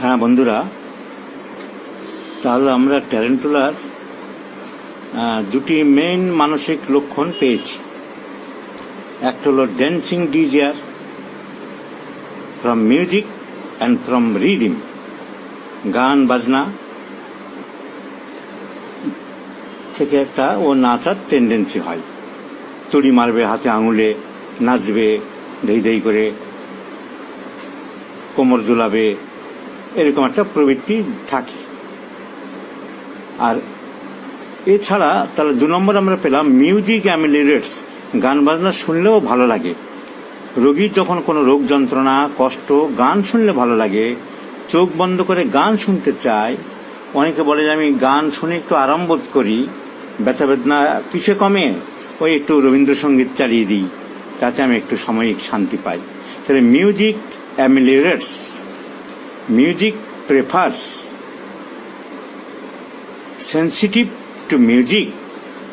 হ্যাঁ বন্ধুরা। তাহলে আমরা ট্যারেন্টুলার আহ, দুটি মেইন মানসিক লক্ষণ পেয়েছি। একটা হলো dancing desire from music and from rhythm গান বাজনা থেকে একটা ও নাচার টেন্ডেন্সি হয়। তুড়ি মারবে হাতে আঙুলে নাচবে ধেই দেই করে কোমর দুলাবে এরকম একটা প্রবৃত্তি থাকে। আর এছাড়া তাহলে দু নম্বর আমরা পেলাম মিউজিক অ্যামিলিরেটস গান বাজনা শুনলেও ভালো লাগে। রোগীর যখন কোনো রোগ যন্ত্রণা, কষ্ট, গান শুনলে ভালো লাগে, চোখ বন্ধ করে গান শুনতে চায়, অনেকে বলে যে আমি গান শুনে একটু আরাম বোধ করি, ব্যথা বেদনা কিসে কমে? ওই একটু রবীন্দ্রসঙ্গীত চালিয়ে দিই, তাতে আমি একটু সাময়িক শান্তি পাই। তাহলে music ameliorates music prefers sensitive to music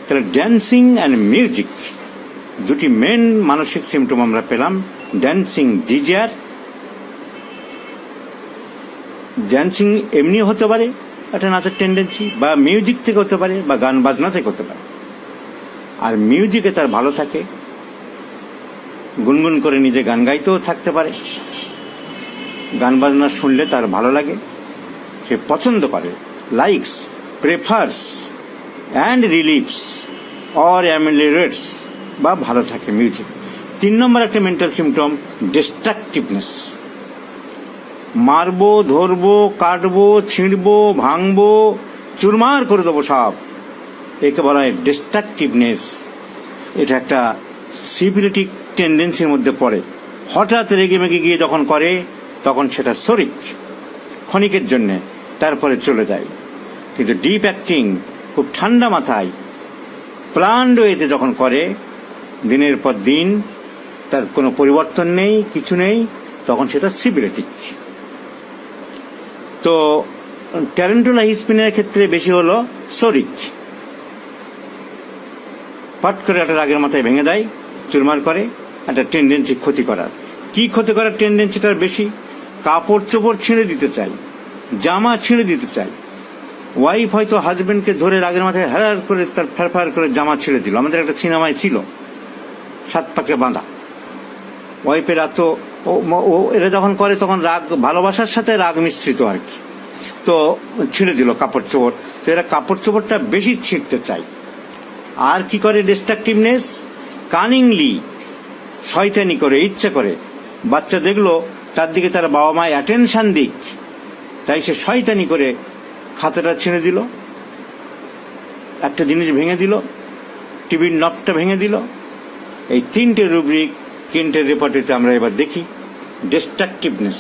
তাহলে ড্যান্সিং অ্যান্ড মিউজিক দুটি মেন মানসিক সিমটম আমরা পেলাম ড্যান্সিং ডিজায়ার ড্যান্সিং এমনি হতে পারে একটা নাচের টেন্ডেন্সি বা মিউজিক থেকে হতে পারে, বা গান বাজনা থেকে হতে পারে। আর মিউজিকে তার ভালো থাকে, গুনগুন করে নিজে গান গাইতেও থাকতে পারে। গান বাজনা শুনলে তার ভালো লাগে। সে পছন্দ করে। Likes prefers and relieves or ameliorates বা ভালো থাকে মিউজিক তিন নম্বর একটা মেন্টাল সিমটম ডিস্ট্রাকটিভনেস মারবো, ধরবো, কাটবো, ছিঁড়বো, ভাঙবো, চুরমার করে দেবো সব। একে বলা হয় ডিস্ট্রাকটিভনেস এটা একটা সিভিলিটিক টেন্ডেন্সির মধ্যে পড়ে। হঠাৎ রেগে মেগে গিয়ে যখন করে তখন সেটা শরিক, ক্ষণিকের জন্য তারপরে চলে যায়। কিন্তু ডিপ অ্যাক্টিং খুব ঠান্ডা মাথায় প্লান ওয়েতে যখন করে, দিনের পর দিন তার কোনো পরিবর্তন নেই, কিছু নেই, তখন সেটা সিভিলিটিক তো ট্যারেন্টুলা স্পিনের ক্ষেত্রে বেশি হলো শরিক। পট করে একটা রাগের মাথায় ভেঙে দেয়, চুরমার করে, একটা টেন্ডেন্সি ক্ষতি করার। কি ক্ষতি করার টেন্ডেন্সিটার বেশি? কাপড় চোপড় ছিঁড়ে দিতে চাই, জামা ছিঁড়ে দিতে চাই। ওয়াইফ হয়তো হাজবেন্ডকে ধরে রাগের মাথায় হারার করে তার ফেরফার করে জামা ছিঁড়ে দিল। আমাদের একটা সিনেমায় ছিল, সাত পাকে বাঁধা। ওয়াইফের এত, ও ও এরা যখন করে তখন রাগ, ভালোবাসার সাথে রাগ মিশ্রিত আর কি। তো ছিঁড়ে দিল কাপড় চোপড় তো এরা কাপড় চোপড়টা বেশি ছিঁড়তে চায়। আর কি করে ডিস্ট্রাকটিভনেস কানিংলি শয়তানি করে, ইচ্ছে করে। বাচ্চা দেখল তার দিকে তার বাবা মায় অ্যাটেনশন দিক। তাই সে শয়তানি করে খাতাটা ছিঁড়ে দিল, একটা জিনিস ভেঙে দিল, টিভির নবটা ভেঙে দিল। এই তিনটে রুব্রিক কেন্টের রেপার্টিতে আমরা এবার দেখি। Destructiveness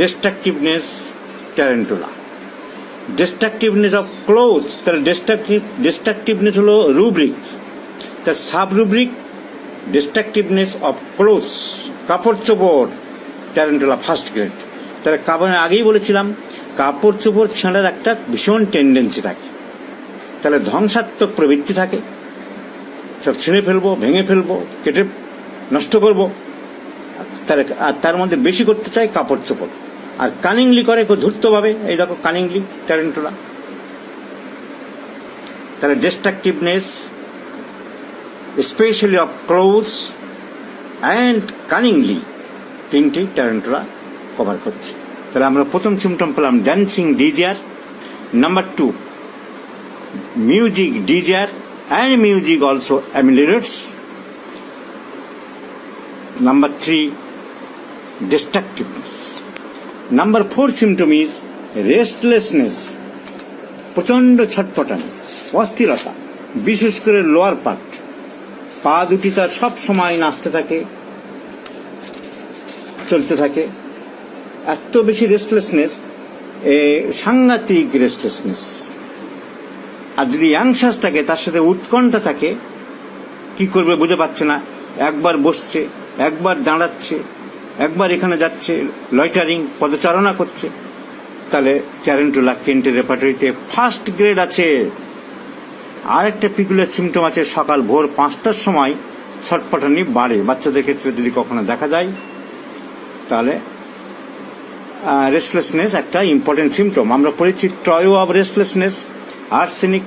destructiveness Tarentula destructiveness of cloth তাহলে ডিস্ট্রাকটিভ ডিস্ট্রাকটিভনেস হলো রুব্রিক। তার sub rubric destructiveness of clothes কাপড় চোপড় ট্যারেন্টুলা ফার্স্ট গ্রেড তাহলে কাপড় আগেই বলেছিলাম কাপড় চোপড় ছেঁড়ার একটা ভীষণ টেন্ডেন্সি থাকে। তাহলে ধ্বংসাত্মক প্রবৃত্তি থাকে। সব ছিঁড়ে ফেলব, ভেঙে ফেলব, কেটে নষ্ট করব। তার আর তার মধ্যে বেশি করতে চাই কাপড় চোপড় আর কানিংলি করে খুব ধূর্তভাবে। এই দেখো কানিংলি ট্যারেন্টুলা তাহলে destructiveness specially of clothes and cunningly তিনটি ট্যারেন্টুলা কভার করছে। তাহলে আমরা প্রথম সিমটম পেলাম dancing desire number two music desire and music also ameliorates number three destructiveness number four symptom is restlessness প্রচণ্ড ছটপটানি অস্থিরতা, বিশেষ করে লোয়ার পার্ট পা দুটি তার সব সময় নাচতে থাকে চলতে থাকে। এত বেশি রেস্টলেসনেস সাংঘাতিক রেস্টলেসনেস আর যদি ইয়াংশাস থাকে, তার সাথে উৎকণ্ঠা থাকে, কি করবে বুঝে পাচ্ছে না। একবার বসছে, একবার দাঁড়াচ্ছে, একবার এখানে যাচ্ছে লয়টারিং পদচারণা করছে। তাহলে ট্যারেন্টুলা কেন্টের রেপার্টরিতে ফার্স্ট গ্রেড আছে। আরেকটা পিকুলার সিমটম আছে, সকাল ভোর পাঁচটার সময় ছটপটানি বাড়ে। বাচ্চাদের ক্ষেত্রে যদি কখনো দেখা যায় তাহলে রেস্টলেসনেস একটা ইম্পর্টেন্ট সিমটম আমরা পড়েছি trio of restlessness arsenic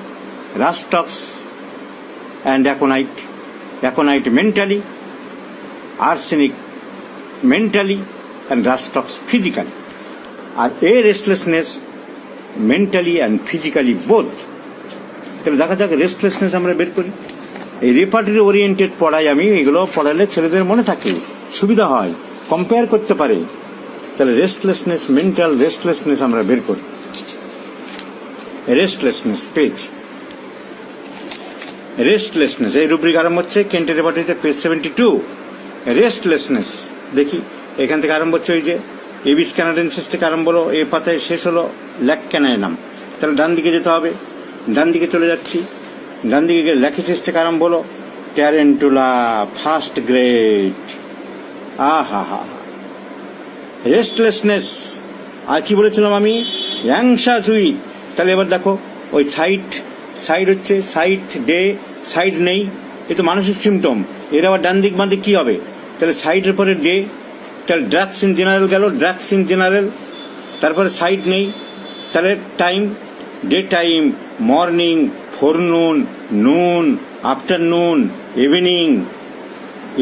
rhus tox and aconite aconite mentally arsenic mentally and rhus tox physically আর এ রেস্টলেসনেস মেন্টালি অ্যান্ড ফিজিক্যালি বোধ তাহলে দেখা যাক রেস্টলেসনেস আমরা বের করি। এই রেপার্টরি ওরিয়েন্টেড পড়াই আমি এগুলো পড়ালে ছেলেদের মনে থাকে, সুবিধা হয়। কম্পেয়ার করতে পারে, তাহলে রেস্টলেসনেস মেন্টাল রেস্টলেসনেস আমরা বের করি। রেস্টলেসনেস পেজ রেস্টলেসনেস এই রুব্রিক আরম্ভ হচ্ছে কেন্টের রেপার্টরিতে পেজ সেভেন্টি টু রেস্টলেসনেস দেখি, এখান থেকে আরম্ভ হচ্ছে ওই যে এবিস ক্যানাডেন্সিস থেকে আরম্ভ হলো, এ পাতায় শেষ হলো, ল্যাক ক্যানাইনাম তাহলে ডান দিকে যেতে হবে, ডান দিকে চলে যাচ্ছি, ডান দিকে গিয়ে ল্যাকিসিস থেকে আরম্ভ হলো ট্যারেন্টুলা ফার্স্ট গ্রেড আহা হা রেস্টলেসনেস আর কি বলেছিলাম আমি? অ্যাংশাস উইথ তাহলে এবার দেখো, ওই সাইড সাইড হচ্ছে সাইড ডে সাইড নেই। এ তো মানসিক সিমটম এর আবার ডান দিক, বাঁ দিক কি হবে? তাহলে সাইডের পরে ডে তাহলে ড্রাগস ইন জেনারেল গেল ড্রাগস ইন জেনারেল তারপরে সাইড নেই। তাহলে time day time morning forenoon noon afternoon evening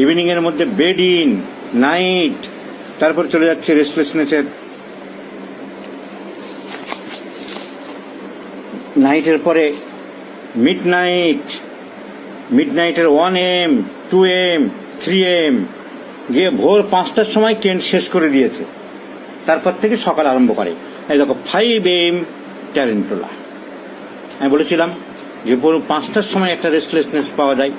evening এর মধ্যে বেড ইন নাইট। তারপর চলে যাচ্ছে রেস্টলেসনেসের নাইটের পরে মিড নাইট মিড নাইটের one AM, two AM, three AM. গিয়ে ভোর পাঁচটার সময় কেন্ট শেষ করে দিয়েছে। তারপর থেকে সকাল আরম্ভ করে। এই দেখো ফাইভ এম ট্যারেন্টোলা আমি বলেছিলাম যে ভোর পাঁচটার সময় একটা রেস্টলেসনেস পাওয়া যায়।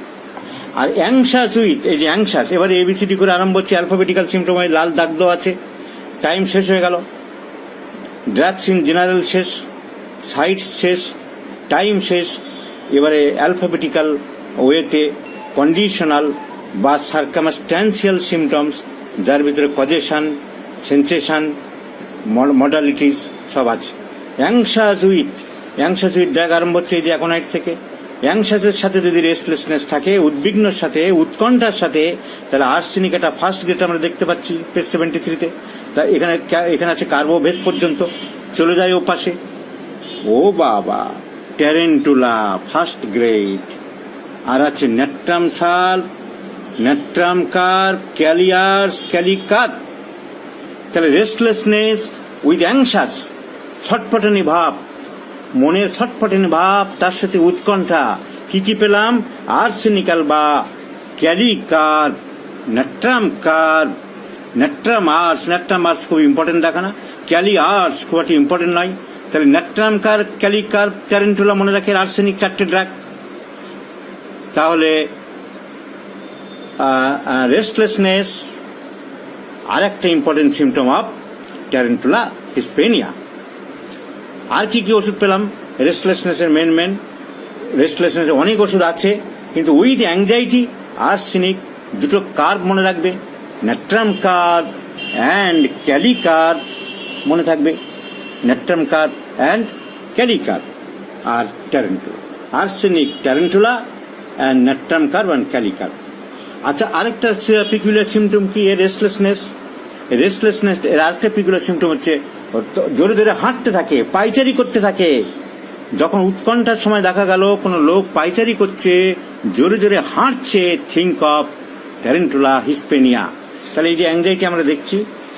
আর অ্যাংশাস উইথ এই যে অ্যাংশাস, এবারে এবিসিডি করে আরম্ভ হচ্ছে অ্যালফাবেটিক্যাল সিমটম লাল দাগ দেওয়া আছে। টাইম শেষ হয়ে গেল। ড্রাগস ইন জেনারেল শেষ সাইটস শেষ টাইম শেষ, এবারে অ্যালফাবেটিক্যাল ওয়েতে কন্ডিশনাল বা সার্কামস্ট্যান্সিয়াল সিমটমস যার ভিতরে কজেশন সেন্সেশন মডালিটিস সব আছে। Anxious with anxious with drug আরম্ভ হচ্ছে এই যে অ্যাকোনাইট থেকে। অ্যাংশাসের সাথে যদি রেস্টলেসনেস থাকে, উদ্বিগ্নর সাথে, উৎকণ্ঠার সাথে, তাহলে আর্সেনিক একটা ফার্স্ট গ্রেড আমরা দেখতে পাচ্ছি পেজ সেভেন্টি থ্রিতে তা এখানে এখানে আছে কার্বোভেস পর্যন্ত। চলে যায় ও পাশে। ও বাবা ট্যারেন্টুলা ফার্স্ট গ্রেড আর আছে নেট্রাম সাল, নেট্রাম কার ক্যালিয়ার্স, ক্যালিকাত। তাহলে রেস্টলেসনেস উইথ অ্যাংশাস ছটপটানি ভাব। মনের ছটপটানি ভাব তার সাথে উৎকণ্ঠা। কি কি পেলাম? আর্সেনিক্যাল বা Kali carb, Natrum carb. Natrum ars Natrum ars খুব ইম্পর্টেন্ট দেখা না। ক্যালি আর্টস খুব একটা ইম্পর্টেন্ট নয়। তাহলে Natrum carb, Kali Kali carb Tarentula মনে রাখে আর্সেনিক চারটে ড্রাগ তাহলে রেস্টলেসনেস আর একটা important symptom of tarantula hispania আর কি কি ওষুধ পেলাম? রেস্টলেসনেসের মেন মেন রেস্টলেসনেসের অনেক ওষুধ আছে, কিন্তু উইথ অ্যাংজাইটি আর্সেনিক দুটো কার্ভ মনে রাখবে natrum carb and kali kali carb মনে থাকবে। Natrum carb and kali kali carb R tarantula arsenic tarantula and natrum carb and kali kali carb আচ্ছা আরেকটা পিকুলার সিমটম কি? এর রেস্টলেসনেস রেস্টলেসনেস এর আরেকটা পিকুলার সিমটম হচ্ছে জোরে জোরে হাঁটতে থাকে, পাইচারি করতে থাকে। যখন উৎকণ্ঠার সময় দেখা গেল, কোনো লোক পাইচারি করছে, জোরে জোরে হাঁটছে থিঙ্ক অফ ট্যারেন্টুলা হিসপেনিয়া তাহলে এই যে অ্যাংজাইটি আমরা দেখছি,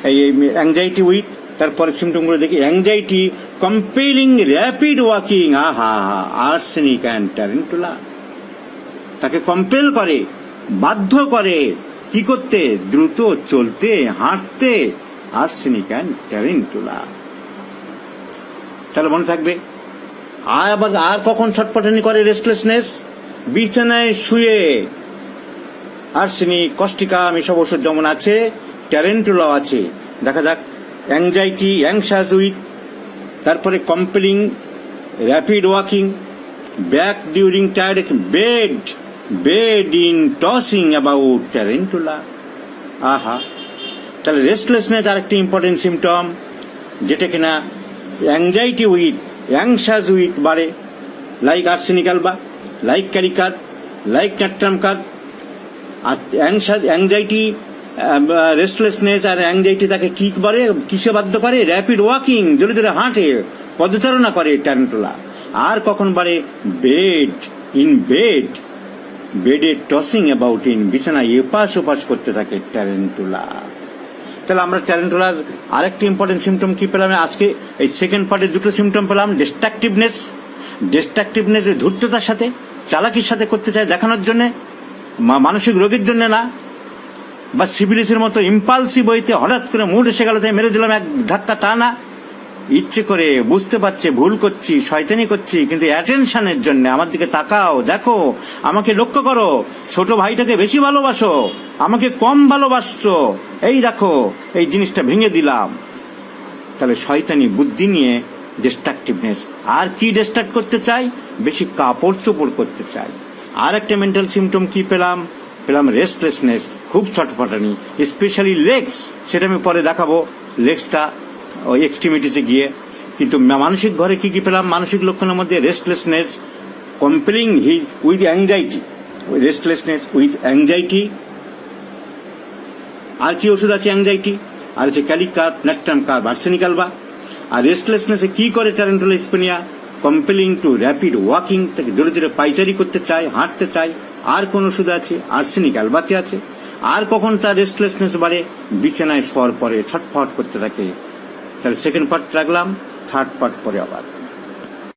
এই অ্যাংজাইটি উইথ তারপরে সিমটমগুলো দেখি অ্যাংজাইটি কম্পেলিং র্যাপিড ওয়াকিং আহা আর্সেনিক অ্যান্ড ট্যারেন্টুলা তাকে কম্পেল করে, বাধ্য করে, কি করতে, দ্রুত চলতে, হাঁটতে আর্সেনিক অ্যান্ড ট্যারেন্টুলা। তাহলে মনে থাকবে, আর আবার, আর কখন ছটপটানি করে রেস্টলেসনেস বিছানায় শুয়ে। আর্সেনিক কষ্টিকাম এসব ওষুধ যেমন আছে, ট্যারেন্টুলাও আছে। দেখা যাক অ্যাংজাইটি অ্যাংশাস উইথ তারপরে compelling rapid walking back during tired bed bed in tossing about tarantula. আহা। তাহলে রেস্টলেসনেস আরেকটি ইম্পর্টেন্ট সিমটম যেটা কিনা অ্যাংজাইটি উইথ অ্যাংশাস উইথ বাড়ে। লাইক আর্সেনিকাল বা like kali carb like natrum carb আর অ্যাংশাস অ্যাংজাইটি রেস্টলেসনেস আর anxiety তাকে কি করে, কিসে বাধ্য করে? র্যাপিড ওয়াকিং জোরে জোরে হাঁটে, পদচারণা করে ট্যারেন্টুলা আর কখন বাড়ে? বেড ইন বেড বেডে টসিং অ্যাবাউট ইন বিছানায় এপাশ ওপাশ করতে থাকে ট্যারেন্টুলা তাহলে আমরা ট্যালেন্টোলার আরেকটি ইম্পর্টেন্ট সিমটম কি পেলাম? আজকে এই সেকেন্ড পার্টে দুটো সিমটম পেলাম ডিস্ট্রাকটিভনেস ডিস্ট্রাকটিভনেস ধূর্ততার সাথে, চালাকির সাথে করতে চায় দেখানোর জন্যে মানসিক রোগীর জন্য না। বা সিভিলিসের মতো ইম্পালসিভ হইতে হঠাৎ করে মুড এসে গেল, তাই মেরে দিলাম, এক ধাক্কা তা না। ইচ্ছে করে বুঝতে পারছে, ভুল করছি, শয়তানি করছি, কিন্তু অ্যাটেনশনের জন্য আমার দিকে তাকাও, দেখো, আমাকে লক্ষ্য করো, ছোট ভাইটাকে বেশি ভালোবাসো, আমাকে কম ভালোবাসছো। এই দেখো, এই জিনিসটা ভেঙে দিলাম। তাহলে শয়তানি বুদ্ধি নিয়ে ডিস্ট্রাকটিভনেস আর কি ডিস্ট্রাক্ট করতে চাই? বেশি কাপড় চোপড় করতে চাই। আর একটা মেন্টাল সিমটম কি পেলাম? পেলাম রেস্টলেসনেস খুব ছটফটানি স্পেশালি লেগস সেটা আমি পরে দেখাবো। লেগসটা ওই এক্সট্রিমিটিসে গিয়ে, কিন্তু মানসিক ঘরে কি কি পেলাম? মানসিক লক্ষণের মধ্যে restlessness compelling his with anxiety restlessness with anxiety আর কি ওষুধ আছে অ্যাংজাইটি আর হচ্ছে ক্যালিকার নেকটাম কার ভার্সেনিকাল বা আর রেস্টলেসনেসে কি করে tarantula hispania compelling to rapid walking তাকে ধীরে ধীরে পাইচারি করতে চায়, হাঁটতে চায়। আর কোন ওষুধ আছে? আর্সেনিক অ্যালবাতে আছে। আর কখন তার রেস্টলেসনেস বাড়ে? বিছানায় শোয়ার পরে ছটফট করতে থাকে। তাহলে সেকেন্ড পার্ট রাখলাম থার্ড পার্ট পরে আবার।